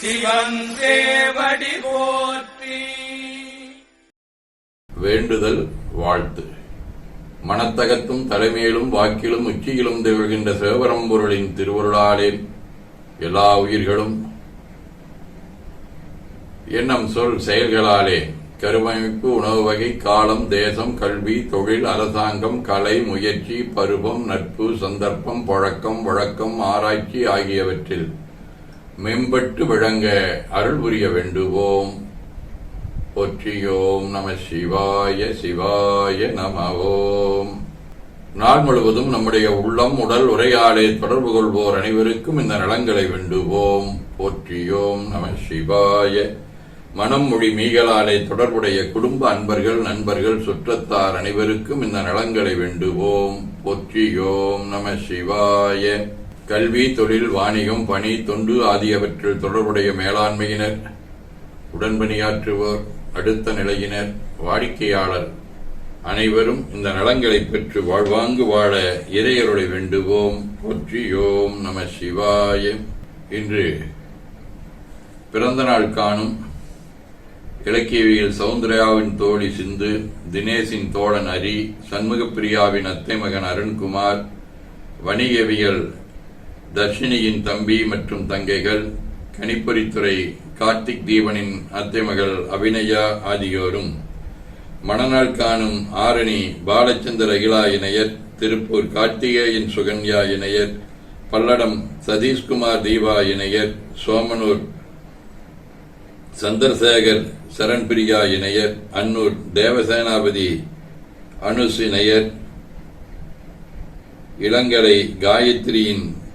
சிவன் போற்றி. வேண்டுதல் வாழ்த்து. மனத்தகத்தும் தலைமையிலும் வாக்கிலும் உச்சியிலும் திகழ்கின்ற சிவபரம்பொருளின் திருவருளாலே எல்லா உயிர்களும் எண்ணம் சொல் செயல்களாலே கருவமைப்பு உணவு வகை காலம் தேசம் கல்வி தொழில் அரசாங்கம் கலை முயற்சி பருவம் நட்பு சந்தர்ப்பம் பழக்கம் வழக்கம் ஆராய்ச்சி ஆகியவற்றில் மேம்பட்டு விளங்க அருள் புரிய வேண்டுவோம். போற்றியோம் நம சிவாய சிவாய நமவோம். நாள் முழுவதும் நம்முடைய உள்ளம் உடல் உரையாடே தொடர்பு கொள்வோர் அனைவருக்கும் இந்த நலங்களை வேண்டுவோம். போற்றியோம் நம சிவாய. மனம் மொழி மீகளாலே தொடர்புடைய குடும்ப அன்பர்கள் நண்பர்கள் சுற்றத்தார் அனைவருக்கும் இந்த நலங்களை வேண்டுவோம். போற்றியோம் நம சிவாய. கல்வி தொழில் வாணிகம் பணி தொண்டு ஆகியவற்றில் தொடர்புடைய மேலாண்மையினர் உடன்பணியாற்றுவோர் அடுத்த நிலையினர் வாடிக்கையாளர் அனைவரும் இந்த நலங்களை பெற்று வாழ்வாங்கு வாழ இறையருளை வேண்டுவோம். போற்றியோம் நம சிவாய. இன்று பிறந்த நாள் காணும் இலக்கியவியல் சௌந்தர்யாவின் தோழி சிந்து தினேஷின் தோழன் ஹரி சண்முகப்பிரியாவின் அத்தை மகன் அருண்குமார் வணிகவியல் தர்ஷினியின் தம்பி மற்றும் தங்கைகள் கணிப்பொறித்துறை கார்த்திக் தீபனின் அத்தை மகள் அபிநயா ஆகியோரும் மணநாள் காணும் ஆரணி பாலச்சந்திர அகிலா இணையர் திருப்பூர் கார்த்திகேயன் சுகன்யா இணையர் பல்லடம் சதீஷ்குமார் தீபா இணையர் சோமனூர் சந்திரசேகர் சரண்பிரியா இணையர் அன்னூர் தேவசேனாபதி அனுஸ் இணையர் இளங்கலை காயத்ரியின்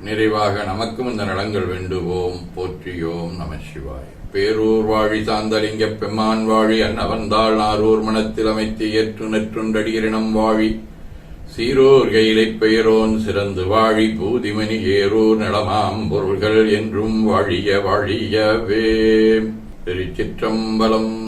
நிறைவாக நமக்கும் இந்த நலங்கள் வேண்டுவோம். போற்றியோம் நம சிவாய். பேரூர் வாழி சாந்தலிங்க பெம்மான் வாழி அன்னவந்தாள் நாரூர் மனத்தில் அமைத்து ஏற்று நெற்றுண்டடியினம் வாழி. சீரோர் கையிலை பெயரோன் சிறந்து வாழி பூதிமணி ஏரூர் நலமாம் பொருள்கள் என்றும் வாழிய வாழியவே. திருச்சிற்றம்பலம்